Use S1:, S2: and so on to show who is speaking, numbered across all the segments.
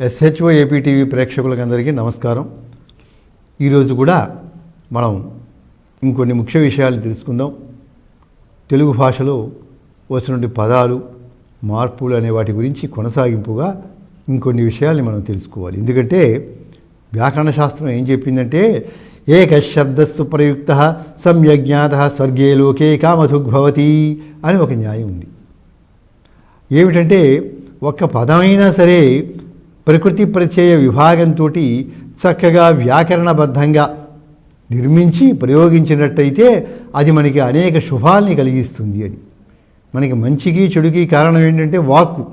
S1: SHO APTV ప్రేక్షకులందరికీ నమస్కారం. ఈరోజు కూడా మనం ఇంకొన్ని ముఖ్య విషయాలు తెలుసుకుందాం. తెలుగు భాషలో వచ్చినటువంటి పదాలు మార్పులు అనే వాటి గురించి కొనసాగింపుగా ఇంకొన్ని విషయాల్ని మనం తెలుసుకోవాలి. ఎందుకంటే వ్యాకరణ శాస్త్రం ఏం చెప్పిందంటే ఏక శబ్దస్సు ప్రయుక్త సమ్యజ్ఞాత స్వర్గే లోకే కామధుగ్భవతి అని ఒక న్యాయం ఉంది. ఏమిటంటే ఒక్క పదమైనా సరే ప్రకృతి ప్రత్యయ విభాగంతో చక్కగా వ్యాకరణబద్ధంగా నిర్మించి ప్రయోగించినట్టయితే అది మనకి అనేక శుభాల్ని కలిగిస్తుంది అని. మనకి మంచికి చెడుకి కారణం ఏంటంటే వాక్కు.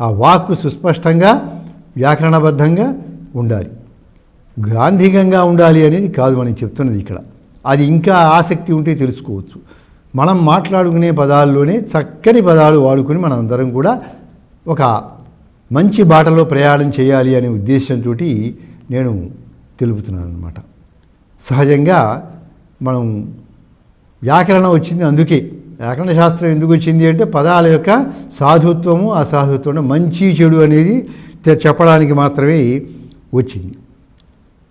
S1: ఆ వాక్కు సుస్పష్టంగా వ్యాకరణబద్ధంగా ఉండాలి. గ్రాంధికంగా ఉండాలి అనేది కాదు మనం చెప్తున్నది ఇక్కడ. అది ఇంకా ఆసక్తి ఉంటే తెలుసుకోవచ్చు. మనం మాట్లాడుకునే పదాల్లోనే చక్కని పదాలు వాడుకొని మనం అందరం కూడా ఒక మంచి బాటలో ప్రయాణం చేయాలి అనే ఉద్దేశంతో నేను తెలుపుతున్నాను అనమాట సహజంగా మనం వ్యాకరణం వచ్చింది అందుకే. వ్యాకరణ శాస్త్రం ఎందుకు వచ్చింది అంటే పదాల యొక్క సాధుత్వము అసాధుత్వం మంచి చెడు అనేది చెప్పడానికి మాత్రమే వచ్చింది.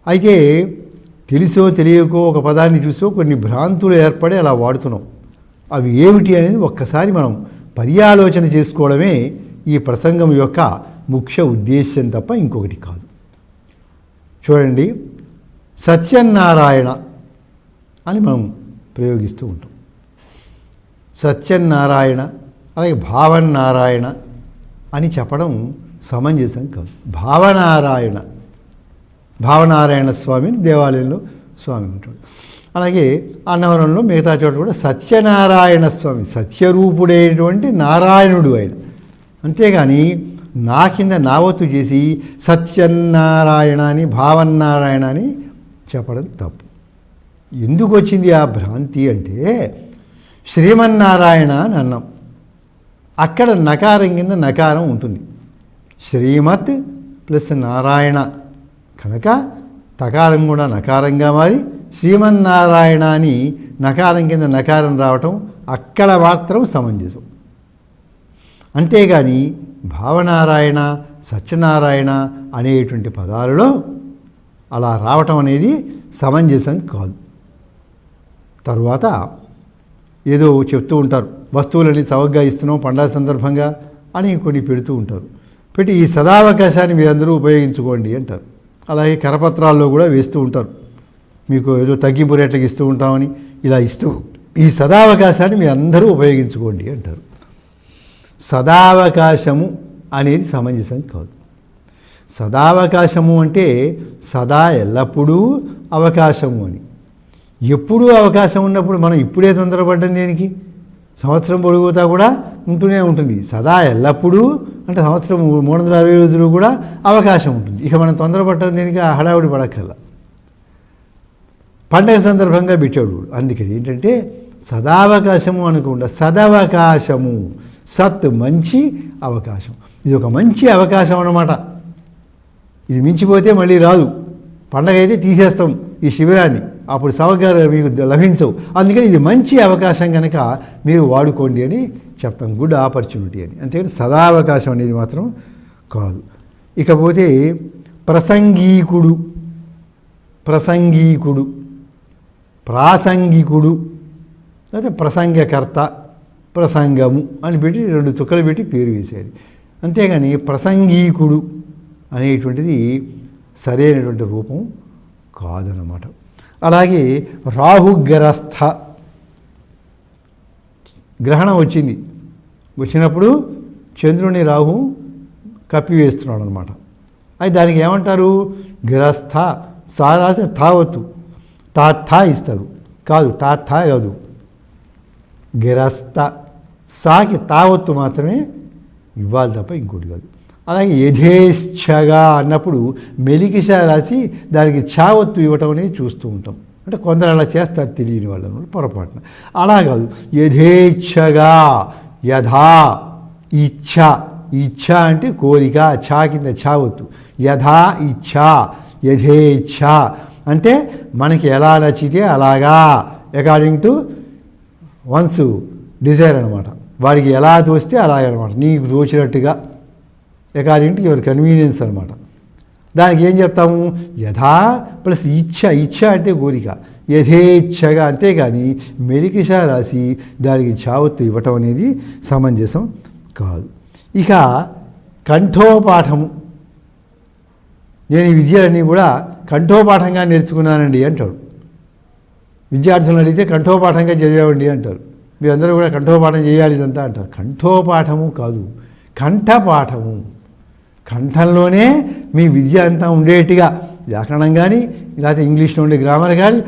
S1: అయితే తెలుసో తెలియకో ఒక పదాన్ని చూసో కొన్ని భ్రాంతులు ఏర్పడి అలా వాడుతున్నాం. అవి ఏమిటి అనేది ఒక్కసారి మనం పర్యాలోచన చేసుకోవడమే ఈ ప్రసంగం యొక్క ముఖ్య ఉద్దేశ్యం తప్ప ఇంకొకటి కాదు. చూడండి సత్యనారాయణ అని మనం ప్రయోగిస్తూ ఉంటాం. సత్యనారాయణ అలాగే భావనారాయణ అని చెప్పడం సమంజసం కాదు. భావనారాయణ భావనారాయణ స్వామిని దేవాలయంలో స్వామి ఉంటాడు. అలాగే అన్నవరంలో మిగతా చోట కూడా సత్యనారాయణ స్వామి సత్యరూపుడైనటువంటి నారాయణుడు ఆయన. అంతేగాని నా కింద నావత్తు చేసి సత్యనారాయణ అని భావన్నారాయణ అని చెప్పడం తప్పు. ఎందుకు వచ్చింది ఆ భ్రాంతి అంటే శ్రీమన్నారాయణ అని అన్నాం. అక్కడ నకారం కింద నకారం ఉంటుంది. శ్రీమత్ ప్లస్ నారాయణ కనుక తకారం కూడా నకారంగా మారి శ్రీమన్నారాయణ అని నకారం కింద నకారం రావటం అక్కడ మాత్రం సమంజసం. అంతేగాని భావనారాయణ సత్యనారాయణ అనేటువంటి పదాలలో అలా రావటం అనేది సమంజసం కాదు. తరువాత ఏదో చెప్తూ ఉంటారు వస్తువులని చవకగా ఇస్తున్నాం పండగ సందర్భంగా అని కొన్ని పెడుతూ ఉంటారు. పెట్టి ఈ సదావకాశాన్ని మీరందరూ ఉపయోగించుకోండి అంటారు. అలాగే కరపత్రాల్లో కూడా వేస్తూ ఉంటారు. మీకు ఏదో తగ్గింపు రేట్లకి ఇస్తూ ఉంటామని ఇలా ఇస్తూ ఈ సదావకాశాన్ని మీరు అందరూ ఉపయోగించుకోండి అంటారు. సదావకాశము అనేది సమంజసం కాదు. సదావకాశము అంటే సదా ఎల్లప్పుడూ అవకాశము అని. ఎప్పుడూ అవకాశం ఉన్నప్పుడు మనం ఇప్పుడే తొందరపడ్డం దేనికి? సంవత్సరం పొడిగిపోతా కూడా ఉంటూనే ఉంటుంది. సదా ఎల్లప్పుడూ అంటే సంవత్సరం మూడు వందల అరవై రోజులు కూడా అవకాశం ఉంటుంది. ఇక మనం తొందరపడ్డం దేనికి? ఆ హడావుడి పడక్కల పండగ సందర్భంగా పెట్టాడు అందుకని ఏంటంటే సదావకాశము అనకుండా సదవకాశము సత్ మంచి అవకాశం. ఇది ఒక మంచి అవకాశం అన్నమాట. ఇది మించిపోతే మళ్ళీ రాదు. పండగ అయితే తీసేస్తాం ఈ శిబిరాన్ని. అప్పుడు సవగారు మీకు లభించవు. అందుకని ఇది మంచి అవకాశం కనుక మీరు వాడుకోండి అని చెప్తాం. గుడ్ ఆపర్చునిటీ అని. అంతేకాని సదావకాశం అనేది మాత్రం కాదు. ఇకపోతే ప్రసంగీకుడు ప్రసంగీకుడు ప్రాసంగికుడు లేదా ప్రసంగకర్త ప్రసంగము అని పెట్టి రెండు చుక్కలు పెట్టి పేరు వేసేది. అంతేగాని ప్రసంగీకుడు అనేటువంటిది సరైనటువంటి రూపం కాదనమాట అలాగే రాహుగ్రస్థ గ్రహణం వచ్చింది. వచ్చినప్పుడు చంద్రుని రాహు కప్పివేస్తున్నాడు అనమాట అది దానికి ఏమంటారు? గ్రస్థ సా రాసి తావత్తు. తా ఇస్తారు. కాదు తా కాదు. గిరస్త సాకి తావత్తు మాత్రమే ఇవ్వాలి తప్ప ఇంకోటి కాదు. అలాగే యథేచ్ఛగా అన్నప్పుడు మెలికిష రాసి దానికి చావత్తు ఇవ్వటం అనేది చూస్తూ ఉంటాం. అంటే కొందరు అలా చేస్తారు తెలియని వాళ్ళు అనమాట పొరపాటున. అలా కాదు. యథేచ్ఛగా యథా ఇచ్ఛ ఇచ్ఛ అంటే కోరిక ఛా కింద చావత్తు. యథా ఇచ్ఛ యథేచ్ఛ అంటే మనకి ఎలా నచ్చితే అలాగా అకార్డింగ్ టు వన్స్ డిజైర్ అనమాట వాడికి ఎలా తోస్తే అలాగే అనమాట నీకు తోచినట్టుగా అకార్డింగ్ టు యువర్ కన్వీనియన్స్ అనమాట దానికి ఏం చెప్తాము? యథా ప్లస్ ఇచ్ఛ ఇచ్ఛ అంటే కోరిక. యథేచ్ఛగా అంతేగాని మెలికిష రాసి దానికి చావత్తు ఇవ్వటం అనేది సమంజసం కాదు. ఇక కంఠోపాఠము. నేను ఈ విద్యలన్నీ కూడా కంఠోపాఠంగా నేర్చుకున్నానండి అంటాడు. విద్యార్థులను అడిగితే కంఠోపాఠంగా చదివామండి అంటారు. మీరందరూ కూడా కంఠోపాఠం చేయాలి ఇదంతా అంటారు. కంఠోపాఠము కాదు కంఠపాఠము. కంఠంలోనే మీ విద్య అంతా ఉండేట్టుగా వ్యాకరణం కానీ లేకపోతే ఇంగ్లీష్లో ఉండే గ్రామర్ కానీ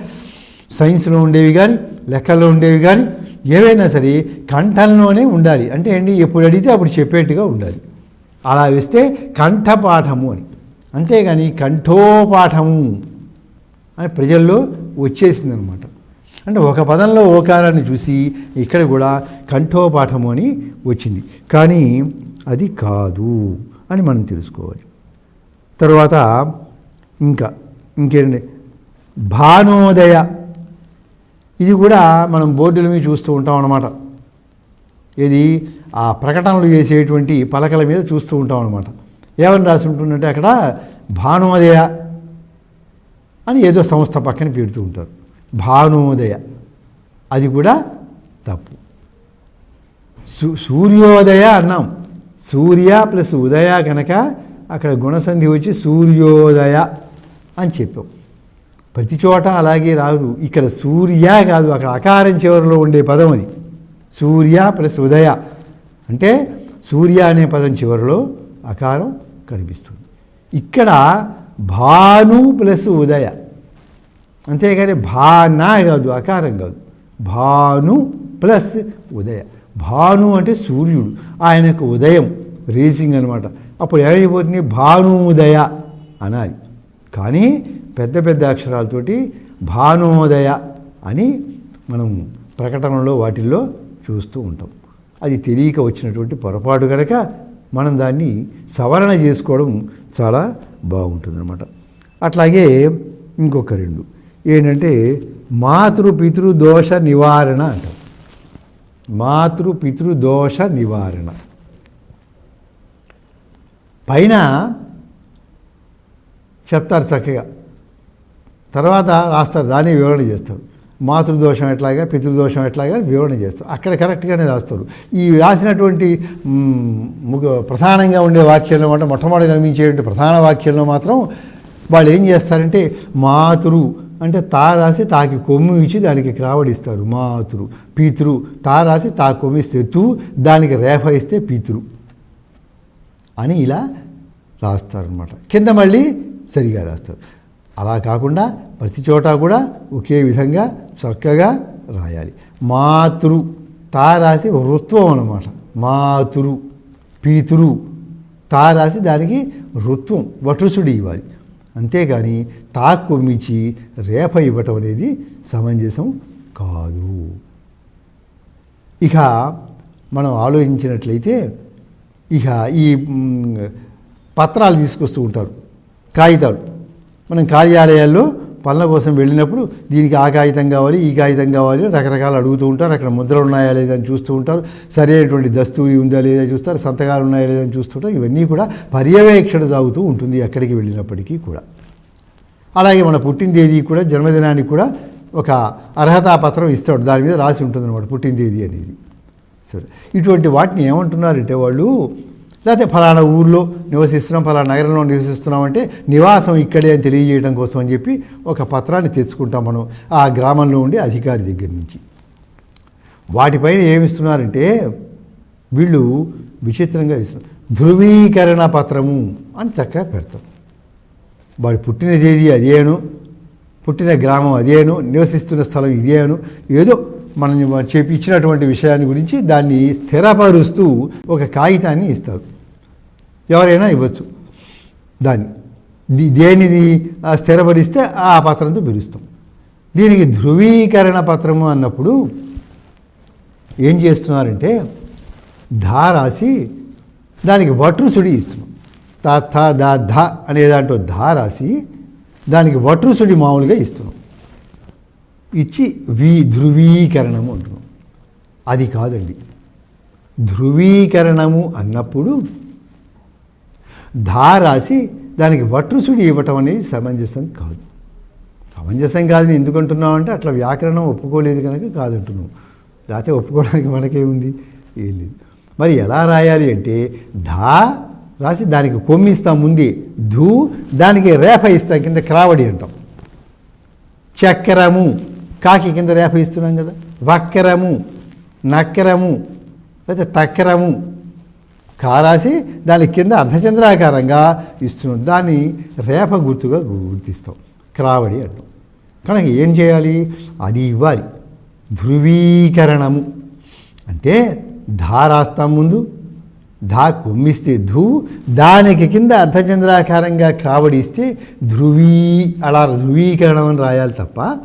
S1: సైన్స్లో ఉండేవి కానీ లెక్కల్లో ఉండేవి కానీ ఏవైనా సరే కంఠంలోనే ఉండాలి. అంటే ఏంటి? ఎప్పుడు అడిగితే అప్పుడు చెప్పేట్టుగా ఉండాలి. అలా వేస్తే కంఠపాఠము అని. అంతేగాని కంఠోపాఠము అని ప్రజల్లో వచ్చేసింది అనమాట అంటే ఒక పదంలో ఓకారాన్ని చూసి ఇక్కడ కూడా కంఠోపాఠము అని వచ్చింది. కానీ అది కాదు అని మనం తెలుసుకోవాలి. తర్వాత ఇంకా ఇంకేంటి భానోదయ. ఇది కూడా మనం బోర్డుల మీద చూస్తూ ఉంటాం అన్నమాట. ఇది ఆ ప్రకటనలు చేసేటువంటి పలకల మీద చూస్తూ ఉంటాం అనమాట ఏమని రాసి ఉంటుందంటే అక్కడ భానోదయ అని ఏదో సంస్థ పక్కన పెడుతూ ఉంటారు. భానోదయ అది కూడా తప్పు. సూ సూర్యోదయ అన్నాం. సూర్య ప్లస్ ఉదయ కనుక అక్కడ గుణసంధి వచ్చి సూర్యోదయ అని చెప్పాం. ప్రతి చోట అలాగే రాదు. ఇక్కడ సూర్య కాదు అక్కడ అకారం చివరిలో ఉండే పదం అది. సూర్య ప్లస్ ఉదయ. అంటే సూర్య అనే పదం చివరిలో అకారం కనిపిస్తుంది. ఇక్కడ భాను ప్లస్ ఉదయ. అంతేగాని భానా కాదు అకారం కాదు. భాను ప్లస్ ఉదయ. భాను అంటే సూర్యుడు ఆయనకు ఉదయం రేసింగ్ అనమాట అప్పుడు ఏమైపోతుంది? భానుదయ అనాలి. కానీ పెద్ద పెద్ద అక్షరాలతోటి భానోదయ అని మనం ప్రకటనలో వాటిల్లో చూస్తూ ఉంటాం. అది తెలియక వచ్చినటువంటి పొరపాటు కనుక మనం దాన్ని సవరణ చేసుకోవడం చాలా బాగుంటుందన్నమాట. అట్లాగే ఇంకొక రెండు. ఏంటంటే మాతృ పితృ దోష నివారణ అంటాం. మాతృ దోష నివారణ. పైన చెప్తారు చక్కగా. తర్వాత రాస్తారు దాన్ని వివరణ చేస్తారు. మాతృదోషం ఎట్లాగా పితృదోషం ఎట్లాగా వివరణ చేస్తారు. అక్కడ కరెక్ట్గానే రాస్తారు. ఈ రాసినటువంటి ప్రధానంగా ఉండే వాక్యంలో అంటే మొట్టమొదటి కనిపించేటువంటి ప్రధాన వాక్యంలో మాత్రం వాళ్ళు ఏం చేస్తారంటే మాతృ అంటే తా రాసి తాకి కొమ్ము ఇచ్చి దానికి క్రావడిస్తారు మాతృ పితృ. తా రాసి తా కొమ్మిస్తే తూ దానికి రేఫ ఇస్తే పితృ అని ఇలా రాస్తారనమాట కింద మళ్ళీ సరిగా రాస్తారు. అలా కాకుండా ప్రతి చోట కూడా ఒకే విధంగా చక్కగా రాయాలి. మాతృ తా రాసి ఋత్వం అనమాట మాతృ పీతురు తా రాసి దానికి ఋత్వం వటుసుడు ఇవ్వాలి. అంతేగాని తాక్కు మించి రేఫ ఇవ్వటం అనేది సమంజసం కాదు. ఇక మనం ఆలోచించినట్లయితే ఇక ఈ పత్రాలు తీసుకొస్తూ ఉంటారు కాగితాలు. మనం కార్యాలయాల్లో పనుల కోసం వెళ్ళినప్పుడు దీనికి ఆ కాగితం కావాలి ఈ కాగితం కావాలి రకరకాలు అడుగుతూ ఉంటారు. అక్కడ ముద్రలు ఉన్నాయా లేదని చూస్తూ ఉంటారు. సరైనటువంటి దస్తూరి ఉందా లేదా చూస్తారు. సంతకాలు ఉన్నాయా లేదని చూస్తుంటారు ఇవన్నీ కూడా పర్యవేక్షణ సాగుతూ ఉంటుంది ఎక్కడికి వెళ్ళినప్పటికీ కూడా. అలాగే మన పుట్టిన తేదీ కూడా జన్మదినానికి కూడా ఒక అర్హతా పత్రం ఇస్తాడు. దాని మీద రాసి ఉంటుంది అనమాట పుట్టిన తేదీ అనేది. సరే. ఇటువంటి వాటిని ఏమంటున్నారంటే వాళ్ళు లేకపోతే ఫలానా ఊర్లో నివసిస్తున్నాం ఫలానా నగరంలో నివసిస్తున్నాం అంటే నివాసం ఇక్కడే అని తెలియజేయడం కోసం అని చెప్పి ఒక పత్రాన్ని తెచ్చుకుంటాం మనం ఆ గ్రామంలో ఉండే అధికారి దగ్గర నుంచి. వాటిపైన ఏమిస్తున్నారంటే వీళ్ళు విచిత్రంగా ఇస్తున్నారు. ధృవీకరణ పత్రము అని చక్కగా పెడతాం వాడు పుట్టిన తేదీ అదేను పుట్టిన గ్రామం అదేను నివసిస్తున్న స్థలం ఇదేను ఏదో మనం చెప్పి ఇచ్చినటువంటి విషయాన్ని గురించి దాన్ని స్థిరపరుస్తూ ఒక కాగితాన్ని ఇస్తారు. ఎవరైనా ఇవ్వచ్చు. దాన్ని. దేనిని స్థిరపరిస్తే ఆ పత్రంతో పిలుస్తాం. దీనికి ధృవీకరణ పత్రము అన్నప్పుడు ఏం చేస్తున్నారంటే ధా రాసి దానికి వట్రుసుడి ఇస్తున్నాం. తా థా దా ధ అనే దాంట్లో ధా రాసి దానికి వట్రుసుడి మామూలుగా ఇస్తున్నాం. ఇచ్చి వి ధృవీకరణము అంటున్నాం. అది కాదండి. ధృవీకరణము అన్నప్పుడు ధా రాసి దానికి వట్రుసుడి ఇవ్వటం అనేది సమంజసం కాదు. సమంజసం కాదని ఎందుకు అంటే అట్లా వ్యాకరణం ఒప్పుకోలేదు కనుక కాదంటున్నావు లేకపోతే ఒప్పుకోవడానికి మనకేముంది ఏం లేదు. మరి ఎలా రాయాలి అంటే ధా రాసి దానికి కొమ్మిస్తాం ముందే ధూ దానికి రేఫ ఇస్తాం కింద క్రావడి అంటాం. చక్రము కాకి కింద రేప ఇస్తున్నాం కదా. వక్రము నక్రము లేకపోతే తక్రము కారాసి దాని కింద అర్ధచంద్రాకారంగా ఇస్తున్నాం. దాన్ని రేప గుర్తుగా గుర్తిస్తాం. క్రావడి అంటాం. కనుక ఏం చేయాలి? అది ఇవ్వాలి. ధృవీకరణము. అంటే ధారాస్తాం ముందు ధా కొమ్మిస్తే ధూ దానికి కింద అర్ధచంద్రాకారంగా క్రావడిస్తే ధృవీ అలా ధృవీకరణం అని రాయాలి తప్ప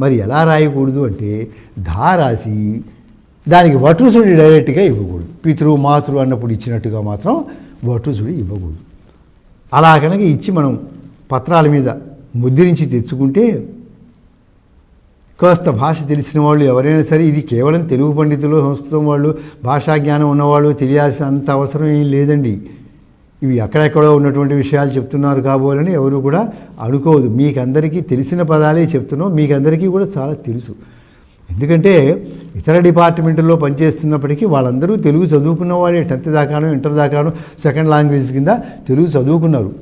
S1: మరి ఎలా రాయకూడదు అంటే ధా రాసి దానికి వటుసుడి డైరెక్ట్గా ఇవ్వకూడదు. పితృ మాతృ అన్నప్పుడు ఇచ్చినట్టుగా మాత్రం వటుసుడి ఇవ్వకూడదు. అలా కనుక ఇచ్చి మనం పత్రాల మీద ముద్రించి తెచ్చుకుంటే కాస్త భాష తెలిసిన వాళ్ళు ఎవరైనా సరే ఇది కేవలం తెలుగు పండితులు సంస్కృతం వాళ్ళు భాషా జ్ఞానం ఉన్నవాళ్ళు తెలియాల్సిన అంత అవసరం ఏం లేదండి. ఇవి ఎక్కడెక్కడో ఉన్నటువంటి విషయాలు చెప్తున్నారు కాబోలని ఎవరు కూడా అనుకోవద్దు మీకందరికీ తెలిసిన పదాలే చెప్తున్నాం మీకందరికీ కూడా చాలా తెలుసు. ఎందుకంటే ఇతర డిపార్ట్మెంట్లో పనిచేస్తున్నప్పటికీ వాళ్ళందరూ తెలుగు చదువుకున్న వాళ్ళే. టెన్త్ దాకాను ఇంటర్ దాకాను సెకండ్ లాంగ్వేజ్ కింద తెలుగు చదువుకున్నారు.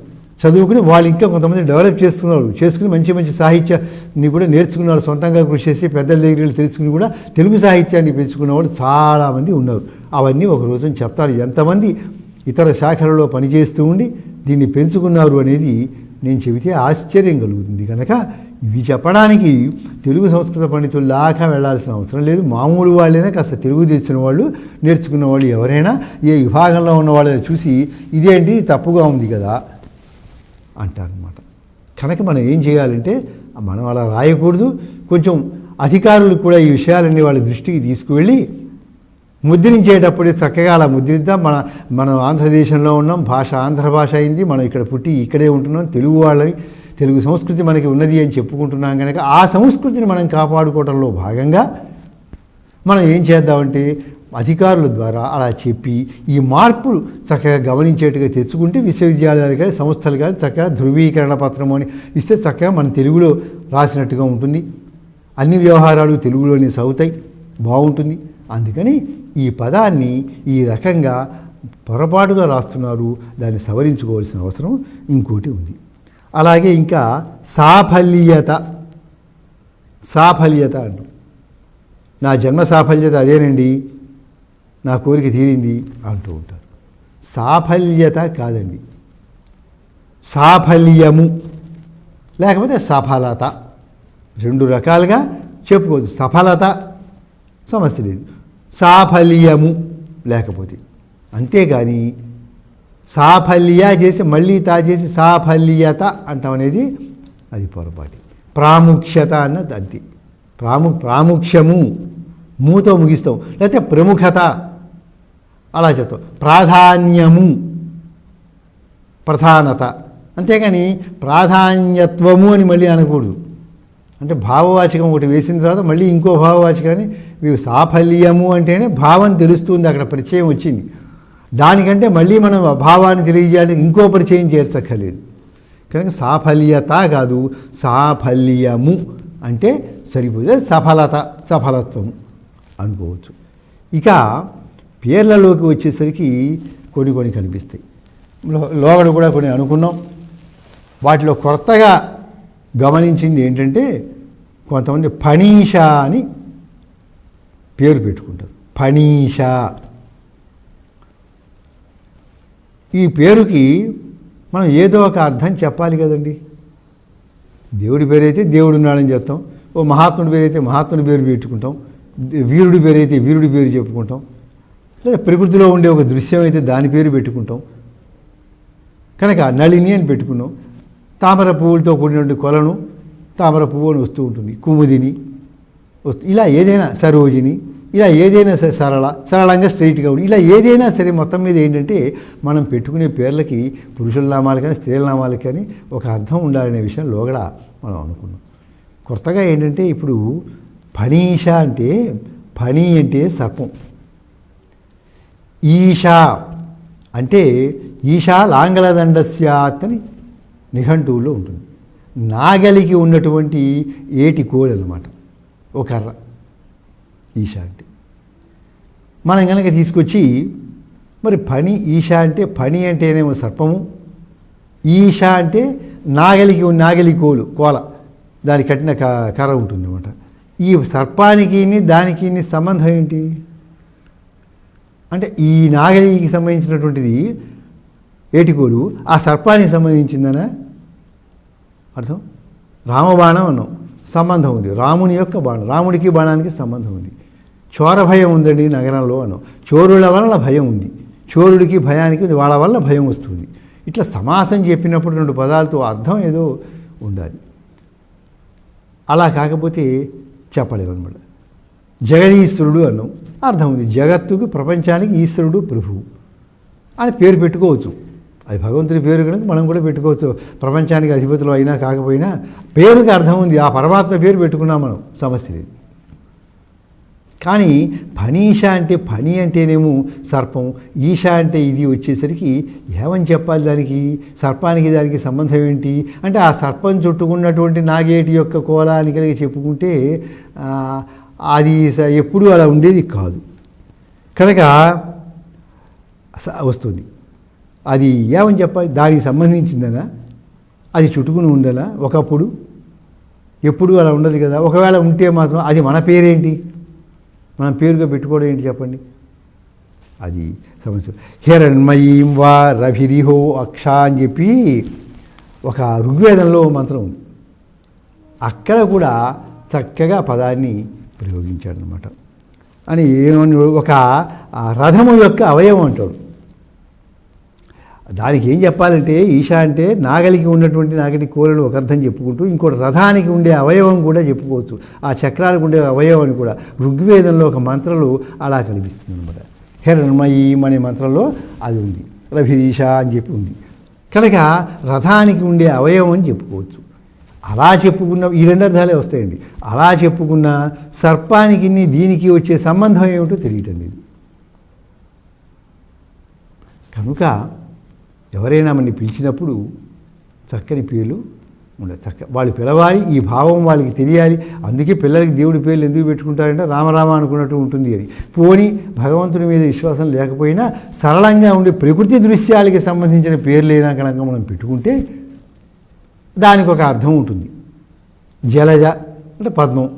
S1: చదువుకుని వాళ్ళు ఇంకా కొంతమంది డెవలప్ చేసుకున్నారు. చేసుకుని మంచి మంచి సాహిత్యాన్ని కూడా నేర్చుకున్నారు. సొంతంగా కృషి చేసి పెద్దల దగ్గర వెళ్ళి తెలుసుకుని కూడా తెలుగు సాహిత్యాన్ని పెంచుకున్న వాళ్ళు చాలామంది ఉన్నారు. అవన్నీ ఒక రోజు చెప్తారు. ఎంతమంది ఇతర శాఖలలో పనిచేస్తూ ఉండి దీన్ని పెంచుకున్నారు అనేది నేను చెబితే ఆశ్చర్యం కలుగుతుంది. కనుక ఇవి చెప్పడానికి తెలుగు సంస్కృత పండితుల దాకా వెళ్ళాల్సిన అవసరం లేదు. మామూలు వాళ్ళైనా కాస్త తెలుగు తెలిసిన వాళ్ళు నేర్చుకున్న వాళ్ళు ఎవరైనా ఏ విభాగంలో ఉన్న వాళ్ళని చూసి ఇదేంటి తప్పుగా ఉంది కదా అంటారనమాట కనుక మనం ఏం చేయాలంటే మనం అలా రాయకూడదు. కొంచెం అధికారులు కూడా ఈ విషయాలన్నీ వాళ్ళ దృష్టికి తీసుకువెళ్ళి ముద్రించేటప్పుడు చక్కగా అలా ముద్రిద్దాం. మన మనం ఆంధ్రదేశంలో ఉన్నాం భాష ఆంధ్ర భాష అయింది మనం ఇక్కడ పుట్టి ఇక్కడే ఉంటున్నాం తెలుగు వాళ్ళని తెలుగు సంస్కృతి మనకి ఉన్నది అని చెప్పుకుంటున్నాం కనుక ఆ సంస్కృతిని మనం కాపాడుకోవడంలో భాగంగా మనం ఏం చేద్దామంటే అధికారుల ద్వారా అలా చెప్పి ఈ మార్పులు చక్కగా గమనించేట్టుగా తెచ్చుకుంటే విశ్వవిద్యాలయాలు కానీ సంస్థలు కానీ చక్కగా ధృవీకరణ పత్రం అని ఇస్తే చక్కగా మన తెలుగులో రాసినట్టుగా ఉంటుంది. అన్ని వ్యవహారాలు తెలుగులోనే సాగుతాయి. బాగుంటుంది. అందుకని ఈ పదాన్ని ఈ రకంగా పొరపాటుగా రాస్తున్నారు దాన్ని సవరించుకోవాల్సిన అవసరం ఇంకోటి ఉంది. అలాగే ఇంకా సాఫల్యత సాఫల్యత అంటాం. నా జన్మ సాఫల్యత అదేనండి నా కోరిక తీరింది అంటూ ఉంటారు. సాఫల్యత కాదండి. సాఫల్యము లేకపోతే సఫలత. రెండు రకాలుగా చెప్పుకోవచ్చు. సఫలత సమస్య లేదు. సాఫల్యము లేకపోతే. అంతేగాని సాఫల్య చేసి మళ్ళీ తా చేసి సాఫల్యత అంటాం అనేది అది పొరపాటు. ప్రాముఖ్యత అన్నది అంతే. ప్రాము ప్రాముఖ్యము మూతో ముగిస్తాం. లేకపోతే ప్రముఖత అలా చెప్తాం. ప్రాధాన్యము ప్రధానత. అంతేగాని ప్రాధాన్యత్వము అని మళ్ళీ అనకూడదు. అంటే భావవాచకం ఒకటి వేసిన తర్వాత మళ్ళీ ఇంకో భావవాచకాన్ని మీకు సాఫల్యము అంటేనే భావం తెలుస్తుంది అక్కడ పరిచయం వచ్చింది. దానికంటే మళ్ళీ మనం భావాన్ని తెలియజేయడానికి ఇంకో పరిచయం చేర్చక్కర్లేదు. కనుక సాఫల్యత కాదు సాఫల్యము అంటే సరిపోతే సఫలత సఫలత్వము అనుకోవచ్చు. ఇక పేర్లలోకి వచ్చేసరికి కొన్ని కొన్ని కనిపిస్తాయి. లోగడ కూడా కొన్ని అనుకున్నాం. వాటిలో కొత్తగా గమనించింది ఏంటంటే కొంతమంది ఫణీష అని పేరు పెట్టుకుంటారు. ఫణీష ఈ పేరుకి మనం ఏదో ఒక అర్థం చెప్పాలి కదండి. దేవుడి పేరైతే దేవుడు ఉన్నాడని చెప్తాం. ఓ మహాత్ముడి పేరైతే మహాత్ముడి పేరు పెట్టుకుంటాం. వీరుడి పేరైతే వీరుడి పేరు చెప్పుకుంటాం. లేదా ప్రకృతిలో ఉండే ఒక దృశ్యం అయితే దాని పేరు పెట్టుకుంటాం. కనుక నళిని అని పెట్టుకున్నాం. తామర పువ్వులతో కూడినటువంటి కొలను తామర పువ్వు అని వస్తూ ఉంటుంది. కుముదిని వస్తు ఇలా ఏదైనా సరోజిని ఇలా ఏదైనా సరే సరళ సరళంగా స్ట్రైట్గా ఉండి ఇలా ఏదైనా సరే మొత్తం మీద ఏంటంటే మనం పెట్టుకునే పేర్లకి పురుషుల నామాలు కానీ స్త్రీల నామాలు కానీ ఒక అర్థం ఉండాలనే విషయం లోగడ మనం అనుకున్నాం. కొత్తగా ఏంటంటే ఇప్పుడు ఫణీష అంటే ఫణి అంటే సర్పం. ఈష అంటే ఈషా లాంగళదండస్యాత్ అని నిఘంటువులో ఉంటుంది. నాగలికి ఉన్నటువంటి ఏటి కోడి అనమాట ఓ కర్ర ఈశా అంటే మనం కనుక తీసుకొచ్చి మరి పని ఈశా అంటే పని అంటేనేమో సర్పము ఈశా అంటే నాగలికి నాగలి కోలు కోల. దాని కట్టిన క కర్ర ఉంటుంది అనమాట ఈ సర్పానికి దానికి సంబంధం ఏంటి? అంటే ఈ నాగలికి సంబంధించినటువంటిది ఏటికోడు ఆ సర్పానికి సంబంధించిందనా? అర్థం? రామబాణం అన్నాం. సంబంధం ఉంది. రాముని యొక్క బాణం. రాముడికి బాణానికి సంబంధం ఉంది. చోర భయం ఉందండి నగరంలో అన్నాం. చోరుల వల్ల భయం ఉంది. చోరుడికి భయానికి వాళ్ళ వల్ల భయం వస్తుంది. ఇట్లా సమాసం చెప్పినప్పుడు రెండు పదాలతో అర్థం ఏదో ఉండాలి. అలా కాకపోతే చెప్పలేము అనమాట జగదీశ్వరుడు అన్నాం. అర్థం ఉంది. జగత్తుకు ప్రపంచానికి ఈశ్వరుడు ప్రభువు అని పేరు పెట్టుకోవచ్చు. అది భగవంతుడి పేరు కనుక మనం కూడా పెట్టుకోవచ్చు. ప్రపంచానికి అధిపతులు అయినా కాకపోయినా పేరుకి అర్థం ఉంది. ఆ పరమాత్మ పేరు పెట్టుకున్నాం మనం సమస్య లేదు కానీ పనీష అంటే పని అంటేనేమో సర్పం ఈష అంటే ఇది వచ్చేసరికి ఏమని చెప్పాలి దానికి? సర్పానికి దానికి సంబంధం ఏంటి? అంటే ఆ సర్పం చుట్టుకున్నటువంటి నాగేటి యొక్క కోలానికి కనుక చెప్పుకుంటే అది స- ఎప్పుడూ అలా ఉండేది కాదు. కనుక వస్తుంది. అది ఏమని చెప్పాలి? దానికి సంబంధించిందనా? అది చుట్టుకుని ఉండాలా? ఒకప్పుడు? ఎప్పుడు అలా ఉండదు కదా. ఒకవేళ ఉంటే మాత్రం అది మన పేరేంటి? మనం పేరుగా పెట్టుకోవడం ఏంటి చెప్పండి? అది సమస్య. హిరణ్మయీం వా రభిరిహో అక్ష అని చెప్పి ఒక ఋగ్వేదంలో మంత్రం ఉంది. అక్కడ కూడా చక్కగా పదాన్ని ప్రయోగించాడనమాట అని ఏమని ఒక రథము యొక్క అవయవం అంటాడు. దానికి ఏం చెప్పాలంటే ఈశా అంటే నాగలికి ఉన్నటువంటి నాగటి కోలను ఒక అర్థం చెప్పుకుంటూ ఇంకోటి రథానికి ఉండే అవయవం కూడా చెప్పుకోవచ్చు. ఆ చక్రానికి ఉండే అవయవం కూడా ఋగ్వేదంలో ఒక మంత్రాలు అలా కనిపిస్తుంది అనమాట హిరణ్మయీం అనే మంత్రంలో అది ఉంది. రభిరీష అని చెప్పి ఉంది. కనుక రథానికి ఉండే అవయవం అని చెప్పుకోవచ్చు. అలా చెప్పుకున్న ఈ రెండు అర్థాలే వస్తాయండి. అలా చెప్పుకున్న సర్పానికి దీనికి వచ్చే సంబంధం ఏమిటో తెలియటం లేదు. కనుక ఎవరైనా మనని పిలిచినప్పుడు చక్కని పేర్లు ఉండాలి చక్క వాళ్ళు పిలవాలి ఈ భావం వాళ్ళకి తెలియాలి. అందుకే పిల్లలకి దేవుడి పేర్లు ఎందుకు పెట్టుకుంటారంటే రామరామ అనుకున్నట్టు ఉంటుంది అని. పోని భగవంతుని మీద విశ్వాసం లేకపోయినా సరళంగా ఉండే ప్రకృతి దృశ్యాలకి సంబంధించిన పేర్లైనా కనుక మనం పెట్టుకుంటే దానికి ఒక అర్థం ఉంటుంది. జలజ అంటే పద్మం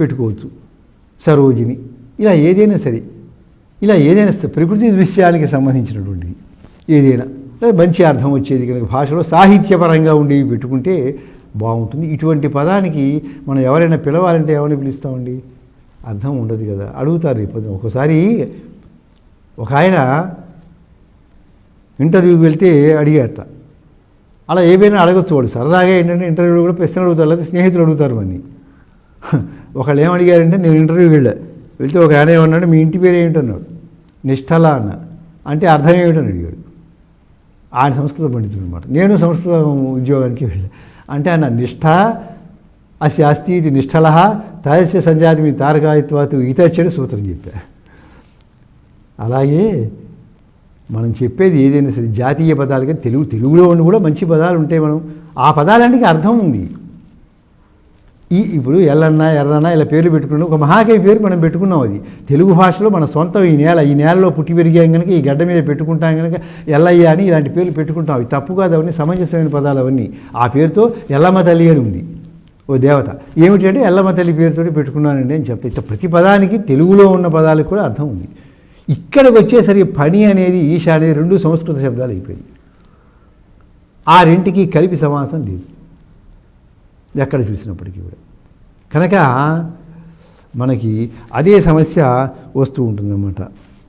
S1: పెట్టుకోవచ్చు. సరోజిని ఇలా ఏదైనా సరే ఇలా ఏదైనా సరే ప్రకృతి దృశ్యాలకి సంబంధించినటువంటిది. ఏదైనా మంచి అర్థం వచ్చేది కనుక భాషలో సాహిత్యపరంగా ఉండేవి పెట్టుకుంటే బాగుంటుంది. ఇటువంటి పదానికి మనం ఎవరైనా పిలవాలంటే ఎవరిని పిలుస్తామండి? అర్థం ఉండదు కదా. అడుగుతారు రేపు ఒకసారి ఒక ఆయన ఇంటర్వ్యూకి వెళ్తే అడిగేట అలా ఏమైనా అడగచ్చు వాడు. సరదాగా ఏంటంటే ఇంటర్వ్యూలో కూడా ప్రశ్నలు అడుగుతారు లేకపోతే స్నేహితులు అడుగుతారు మని ఒకళ్ళు ఏం అడిగారంటే నేను ఇంటర్వ్యూకి వెళ్ళా. వెళ్తే ఒక ఆయన ఏమన్నాడు మీ ఇంటి పేరు ఏమిటన్నాడు నిష్ఠల అన్న. అంటే అర్థం ఏమిటని అడిగాడు. ఆయన సంస్కృత పండితుడు అనమాట నేను సంస్కృత ఉద్యోగానికి వెళ్ళాను అంటే ఆయన నిష్ఠ అసి అస్తి ఇది నిష్ఠల తదస్య సంజాతి మీ తారకాయత్వాతు ఈతచ్చని సూత్రం చెప్పా. అలాగే మనం చెప్పేది ఏదైనా సరే జాతీయ పదాలు కానీ తెలుగు తెలుగులో ఉండి కూడా మంచి పదాలు ఉంటాయి మనం ఆ పదాలంటికి అర్థం ఉంది. ఈ ఇప్పుడు ఎల్లన్న ఎర్రన్న ఇలా పేర్లు పెట్టుకున్నాం ఒక మహాకవి పేరు మనం పెట్టుకున్నాం అది. తెలుగు భాషలో మన సొంతం ఈ నేల ఈ నేలలో పుట్టి పెరిగాం కనుక ఈ గడ్డ మీద పెట్టుకుంటాం కనుక ఎల్లయ్య అని ఇలాంటి పేర్లు పెట్టుకుంటాం. అవి తప్పు కాదు అవన్నీ సమంజసమైన పదాలు అవన్నీ. ఆ పేరుతో ఎల్లమ్మ తల్లి అని ఉంది. ఓ దేవత. ఏమిటంటే ఎల్లమ్మ తల్లి పేరుతో పెట్టుకున్నానండి అని చెప్తే. ఇట్లా ప్రతి పదానికి తెలుగులో ఉన్న పదాలకు కూడా అర్థం ఉంది. ఇక్కడికి వచ్చేసరికి పని అనేది ఈశ అనేది రెండు సంస్కృత శబ్దాలు అయిపోయాయి. ఆ రెంటికి కలిపి సమాసం లేదు. ఎక్కడ చూసినప్పటికీ కూడా. కనుక మనకి అదే సమస్య వస్తూ ఉంటుందన్నమాట.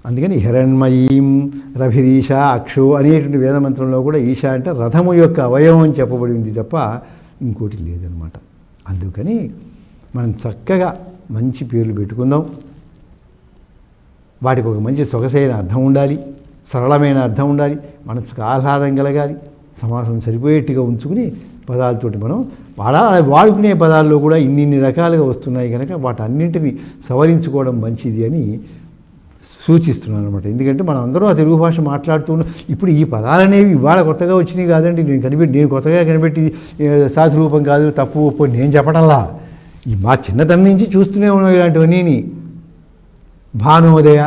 S1: అందుకని హిరణ్మయీం రభిరీష అక్షో అనేటువంటి వేదమంత్రంలో కూడా ఈశ అంటే రథము యొక్క అవయవం అని చెప్పబడింది తప్ప ఇంకోటి లేదనమాట అందుకని మనం చక్కగా మంచి పేర్లు పెట్టుకుందాం. వాటికి ఒక మంచి సొగసైన అర్థం ఉండాలి. సరళమైన అర్థం ఉండాలి. మనసుకు ఆహ్లాదం కలగాలి. సమాసం సరిపోయేట్టుగా ఉంచుకుని పదాలతోటి మనం వాడ వాడుకునే పదాల్లో కూడా ఇన్ని ఇన్ని రకాలుగా వస్తున్నాయి కనుక వాటన్నింటినీ సవరించుకోవడం మంచిది అని సూచిస్తున్నాను అనమాట ఎందుకంటే మనం అందరూ ఆ తెలుగు భాష మాట్లాడుతున్నాం ఇప్పుడు ఈ పదాలు అనేవి ఇవాళ కొత్తగా వచ్చినాయి కాదండి. నేను కనిపెట్టి నేను కొత్తగా కనిపెట్టి సాధు రూపం కాదు తప్పు ఒప్పు నేను చెప్పడంలా ఈ మా చిన్నతనం నుంచి చూస్తూనే ఉన్నాం ఇలాంటివన్నీ భానోదయ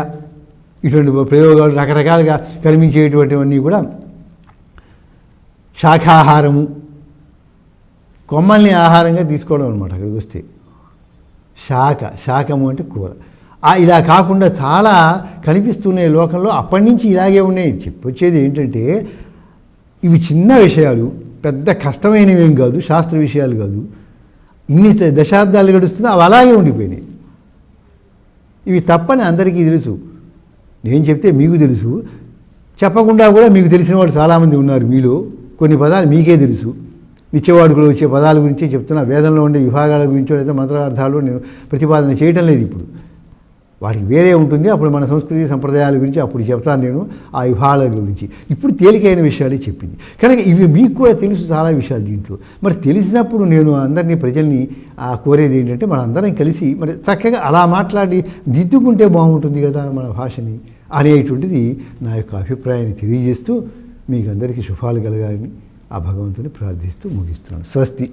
S1: ఇటువంటి ప్రయోగాలు రకరకాలుగా కనిపించేటువంటివన్నీ కూడా. శాఖాహారము కొమ్మల్ని ఆహారంగా తీసుకోవడం అనమాట అక్కడికి వస్తే. శాఖ శాఖము అంటే కూర. ఇలా కాకుండా చాలా కనిపిస్తున్నాయి లోకంలో అప్పటి నుంచి ఇలాగే ఉన్నాయి. చెప్పొచ్చేది ఏంటంటే ఇవి చిన్న విషయాలు పెద్ద కష్టమైనవి ఏం కాదు శాస్త్ర విషయాలు కాదు. ఇన్ని దశాబ్దాలు గడుస్తున్నా అవి అలాగే ఉండిపోయినాయి. ఇవి తప్పని అందరికీ తెలుసు. నేను చెప్తే మీకు తెలుసు. చెప్పకుండా కూడా మీకు తెలిసిన వాళ్ళు చాలామంది ఉన్నారు మీలో. కొన్ని పదాలు మీకే తెలుసు. నిత్యవాడుకలో వచ్చే పదాల గురించి చెప్తున్నా. వేదంలో ఉండే విభాగాల గురించి లేదా మంత్రార్థాలు నేను ప్రతిపాదన చేయటం లేదు ఇప్పుడు. వాటికి వేరే ఉంటుంది. అప్పుడు మన సంస్కృతి సంప్రదాయాల గురించి అప్పుడు చెప్తాను నేను ఆ విభాగాల గురించి. ఇప్పుడు తేలికైన విషయాలే చెప్పింది. కనుక ఇవి మీకు కూడా తెలుసు చాలా విషయాలు దీంట్లో. మరి తెలిసినప్పుడు నేను అందరినీ ప్రజల్ని ఆ కోరేది ఏంటంటే మన అందరం కలిసి మరి చక్కగా అలా మాట్లాడి దిద్దుకుంటే బాగుంటుంది కదా మన భాషని అనేటువంటిది నా యొక్క అభిప్రాయాన్ని తెలియజేస్తూ మీకు అందరికీ శుభాలు కలగాలని ఆ భగవంతుని ప్రార్థిస్తూ ముగిస్తున్నాను. స్వస్తి.